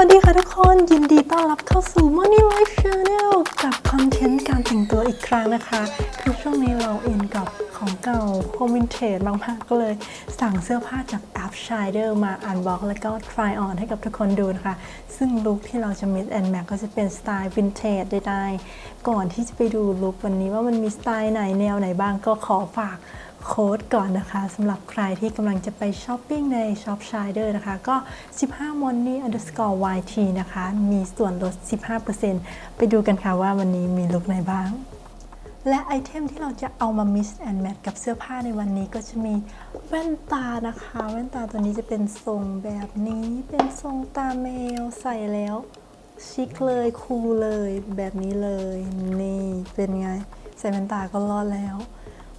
วัสดีค่ะทุกคนยินดีต้อนรับเข้าสู่ Money Life Channel กับคอนเทนต์การแต่งตัวอีกครั้งนะคะ คือช่วงนี้เราเอนกับของเก่าโฮมวินเทจบางภาคก็เลยสั่งเสื้อผ้าจากแอป Shider มาอันบ็อกแล้วก็ try on ให้กับทุกคนดูนะคะ ซึ่งลุคที่เราจะ mix and match ก็จะเป็นสไตล์วินเทจได้ๆก่อนที่จะไปดูลุควันนี้ว่ามันมีสไตล์ไหนแนวไหนบ้างก็ขอฝาก โค้ดก่อนนะคะสำหรับใครที่กำลังจะไปช้อปปิ้งในช็อปชายเดอร์นะคะ ก็ 15 money underscore yt นะคะ มีส่วนลด 15%ไปดูกันค่ะว่าวันนี้มีลุคไหนบ้าง และไอเทมที่เราจะเอามา mix and match กับเสื้อผ้าในวันนี้ก็จะมีแว่นตานะคะ แว่นตาตัวนี้จะเป็นทรงแบบนี้ เป็นทรงตาแมวใส่แล้วชิคเลยคูลเลยแบบนี้เลย นี่เป็นไงใส่แว่นตาก็รอดแล้ว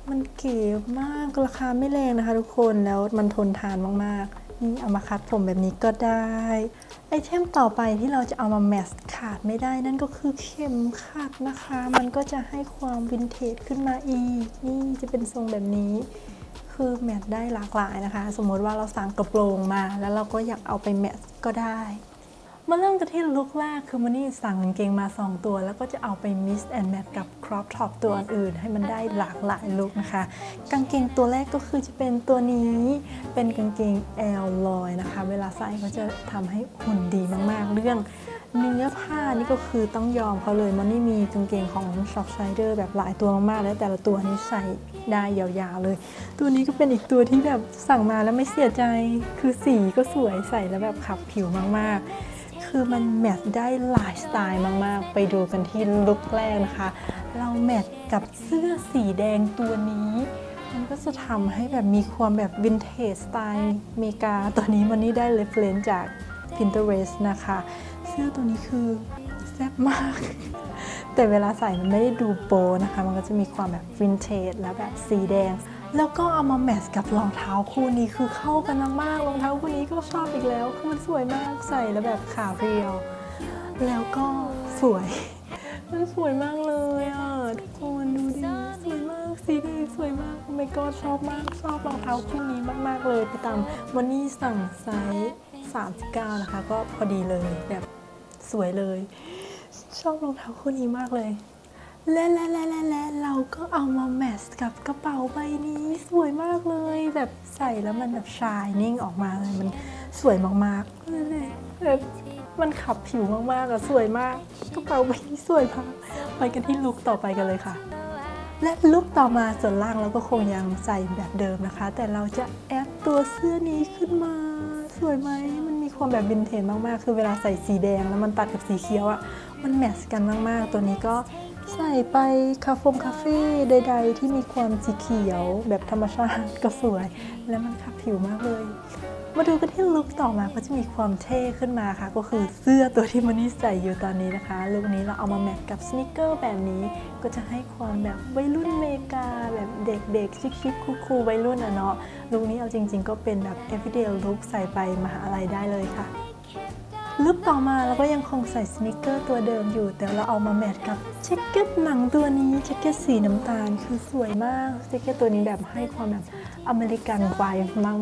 มันเก๋มากราคาไม่แรงนะคะ ทุกคนแล้วมันทนทานมากๆ นี่เอามาคัดผมแบบนี้ก็ได้ ไอเทมต่อไปที่เราจะเอามาแมสขาดไม่ได้นั่นก็คือเข็มขัดนะคะ มันก็จะให้ความวินเทจขึ้นมาอีก นี่จะเป็นทรงแบบนี้คือแมทได้หลากหลายนะคะ สมมติว่าเราสั่งกระโปรงมา แล้วเราก็อยากเอาไปแมทก็ได้ มาเริ่มกันที่ลุคแรกคือมันนี่สั่งกางเกงมา 2 ตัว แล้วก็จะเอาไป mix and match กับ crop top ตัวอื่นให้มันได้หลากหลายลุคนะคะ กางเกงตัวแรกก็คือจะเป็นตัวนี้เป็นกางเกง L ลลอยนะคะ เวลาใส่ก็จะทำให้หุ่นดีมากๆ เรื่องเนื้อผ้านี่ก็คือต้องยอมเขาเลยมันนี่มีกางเกงของ Shop Shider แบบหลายตัวมากๆ แล้วแต่ละตัวนี้ใส่ได้ยาวๆเลย ตัวนี้ก็เป็นอีกตัวที่แบบสั่งมาแล้วไม่เสียใจ คือสีก็สวยใส่แล้วแบบขับผิวมากๆ คือมันแมทได้หลายสไตล์มากๆ ไปดูกันที่ลุคแรกนะคะ เราแมทกับเสื้อสีแดงตัวนี้ มันก็จะทำให้แบบมีความแบบวินเทจสไตล์เมกา ตัวนี้มันนี่ได้เรฟเลนจาก Pinterest นะคะ เสื้อตัวนี้คือแซ่บมาก แต่เวลาใส่มันไม่ได้ดูโปนะคะ มันก็จะมีความแบบวินเทจแล้วแบบสีแดง แล้วก็เอามาแมทช์กับรองเท้าคู่นี้คือเข้ากันมากๆรองเท้าคู่นี้ก็ชอบอีกแล้วคือมันสวยมากใส่แล้วแบบขาเรียว แล้วก็สวย มันสวยมากเลยอะทุกคนดูดิสวยมากสีแดงสวยมากโอ้ my god ชอบมากชอบรองเท้าคู่นี้มากๆเลยไปตามวันนี้สั่งไซส์39นะคะ ก็พอดีเลยแบบสวยเลย ชอบรองเท้าคู่นี้มากเลย และและและและและเราก็เอามาแมทช์กับกระเป๋าใบนี้สวยมากเลยแบบใส่แล้วมันแบบชายนิ่งออกมาเลยมันสวยมากๆนั่นแหละแบบมันขับผิวมากๆอะสวยมากกระเป๋าใบนี้สวยมากไปกันที่ลุคต่อไปกันเลยค่ะ และลุคต่อมาส่วนล่างเราก็คงยังใส่แบบเดิมนะคะ แต่เราจะแอดตัวเสื้อนี้ขึ้นมา สวยไหมมันมีความแบบวินเทจมากๆ คือเวลาใส่สีแดงแล้วมันตัดกับสีเขียวอะมันแมทช์กันมากๆ ตัวนี้ก็ ใส่ไปคาเฟงคาเฟ่ใด ๆ ที่มีความสีเขียวแบบธรรมชาติก็สวย และมันขับผิวมากเลย มาดูกันที่ลุคต่อมาก็จะมีความเท่ขึ้นมาค่ะ ก็คือเสื้อตัวที่มันนี่ใส่อยู่ตอนนี้นะคะลุคนี้เราเอามาแมทกับสนิเกอร์แบบนี้ ก็จะให้ความแบบวัยรุ่นเมกา แบบเด็กๆชิคๆคูลๆวัยรุ่นอะเนาะลุคนี้เอาจริง ๆ ก็เป็นแบบ everyday look ใส่ไปมหาลัยได้เลยค่ะ ลุคต่อมาเราก็ยังคงใส่สนิเกอร์ตัวเดิมอยู่ แต่เราเอามาแมทกับแจ็คเก็ตหนังตัวนี้แจ็คเก็ตสีน้ำตาลคือสวยมากแจ็คเก็ตตัวนี้แบบให้ความแบบอเมริกันไว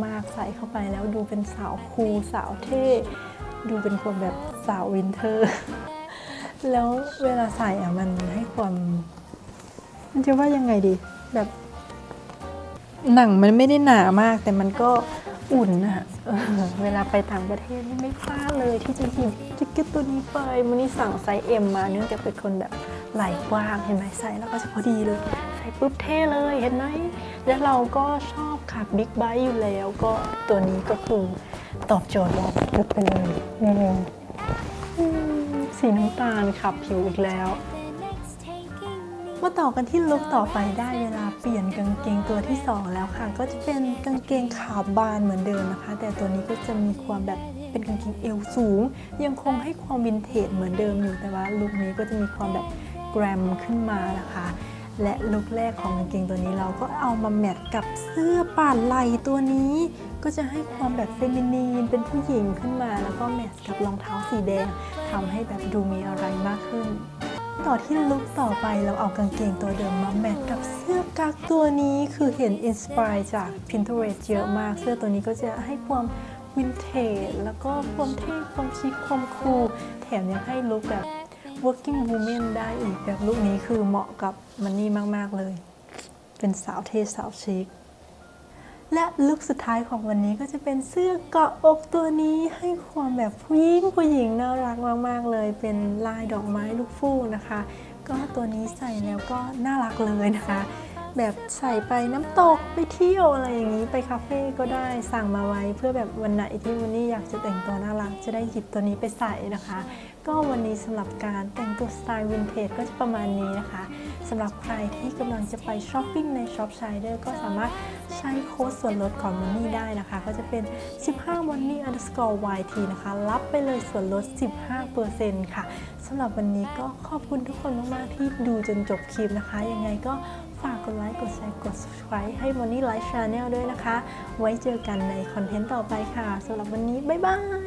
มากๆ ใส่เข้าไปแล้วดูเป็นสาวคูลสาวเท่ดูเป็นคนแบบสาววินเทอร์ แล้วเวลาใส่อะมันให้ความ มันจะว่ายังไงดีแบบหนังมันไม่ได้หนามากแต่มันก็ อุ่นอะเออเวลาไปต่างประเทศนี่ไม่พลาดเลยที่จะหยิบจ็คเก็ตตัวนี้ไปมันนี่สั่งไซส์เอ็มมาเนื่องจากเป็นคนแบบไหล่กว้างเห็นไหมใส่แล้วก็จะพอดีเลย ใส่ปุ๊บเท่เลยเห็นไหมแล้วเราก็ชอบขับบิ๊กไบค์อยู่แล้วก็ตัวนี้ก็คือตอบโจทย์เราสุดไปเลยสีน้ำตาลขับผิวอีกแล้ว มาต่อกันที่ลุคต่อไปได้เวลาเปลี่ยนกางเกงตัวที่ 2 แล้วค่ะ ก็จะเป็นกางเกงขาบานเหมือนเดิมนะคะ แต่ตัวนี้ก็จะมีความแบบเป็นกางเกงเอวสูง ยังคงให้ความวินเทจเหมือนเดิมอยู่แต่ว่าลุคนี้ก็จะมีความแบบแกรมขึ้นมานะคะและลุคแรกของกางเกงตัวนี้เราก็เอามาแมทกับเสื้อป่านไหลตัวนี้ ก็จะให้ความแบบเฟมินีนเป็นผู้หญิงขึ้นมา แล้วก็แมทกับรองเท้าสีแดงทำให้แบบดูมีอะไรมากขึ้น ต่อที่ลุคต่อไปเราเอากางเกงตัวเดิมมาแมทกับเสื้อกั๊กตัวนี้คือเห็นอินสปายจาก Pinterest เยอะมาก เสื้อตัวนี้ก็จะให้ความวินเทจแล้วก็ความเท่ความชิคความคูลแถมยังให้ลุคแบบ working woman ได้อีกแบบลุคนี้คือเหมาะกับมันนี่มาก ๆ เลย เป็นสาวเท่สาวชิค และลุคสุดท้ายของวันนี้ก็จะเป็นเสื้อเกาะอกตัวนี้ให้ความแบบผู้หญิงผู้หญิงน่ารักมากๆเลย เป็นลายดอกไม้ลูกฟูกนะคะ ก็ตัวนี้ใส่แล้วก็น่ารักเลยนะคะ แบบใส่ไปน้ำตกไปเที่ยวอะไรอย่างนี้ไปคาเฟ่ก็ได้สั่งมาไว้ เพื่อแบบวันไหนที่วันนี้อยากจะแต่งตัวน่ารักจะได้หยิบตัวนี้ไปใส่นะคะ ก็วันนี้สำหรับการแต่งตัวสไตล์วินเทจก็จะประมาณนี้นะคะ สำหรับใครที่กำลังจะไปช้อปปิ้งในช็อปชายเดอร์ก็สามารถใช้โค้ดส่วนลดของมันนี่ได้นะคะ ก็จะเป็น 15 money underscore yt นะคะ รับไปเลยส่วนลด 15%ค่ะสำหรับวันนี้ก็ขอบคุณทุกคนมาก ๆ ที่ดูจนจบคลิปนะคะ ยังไงก็ฝากกดไลค์ กดแชร์ กด subscribe ให้ Money Life Channel ด้วยนะคะ ไว้เจอกันในคอนเทนต์ต่อไปค่ะสำหรับวันนี้ บ๊ายบาย